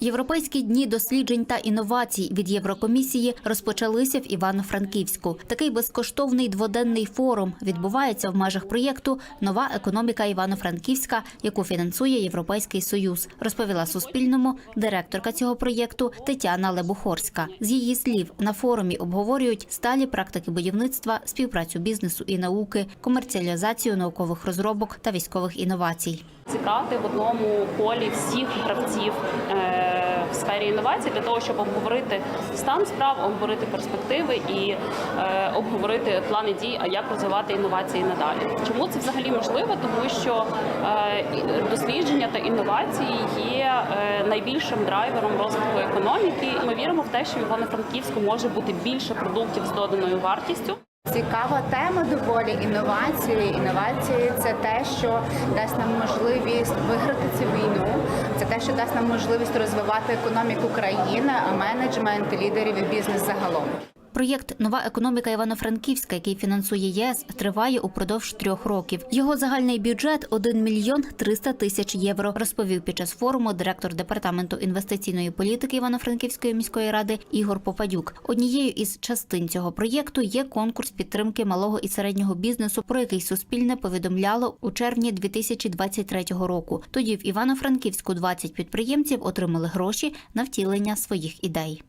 Європейські дні досліджень та інновацій від Єврокомісії розпочалися в Івано-Франківську. Такий безкоштовний дводенний форум відбувається в межах проєкту Нова економіка Івано-Франківська, яку фінансує Європейський Союз, розповіла Суспільному директорка цього проєкту Тетяна Лебухорська. З її слів на форумі обговорюють сталі практики будівництва, співпрацю бізнесу і науки, комерціалізацію наукових розробок та військових інновацій. зібрати в одному колі всіх гравців е, в сфері інновацій для того, щоб обговорити стан справ, обговорити перспективи і е, обговорити плани дій, а як розвивати інновації надалі. Чому це взагалі можливо? Тому що е, дослідження та інновації є е, найбільшим драйвером розвитку економіки. Ми віримо в те, що в Івано-Франківську може бути більше продуктів з доданою вартістю. Цікава тема доволі інновації. Інновації це те, що дасть нам можливість виграти цю війну. Те, що дасть нам можливість розвивати економіку країни, менеджмент, лідерів і бізнес загалом. Проєкт Нова економіка Івано-Франківська, який фінансує ЄС, триває упродовж трьох років. Його загальний бюджет 1 мільйон 300 тисяч євро. Розповів під час форуму директор департаменту інвестиційної політики Івано-Франківської міської ради Ігор Попадюк. Однією із частин цього проєкту є конкурс підтримки малого і середнього бізнесу, про який Суспільне повідомляло у червні 2023 року. Тоді в Івано-Франківську 20 підприємців отримали гроші на втілення своїх ідей.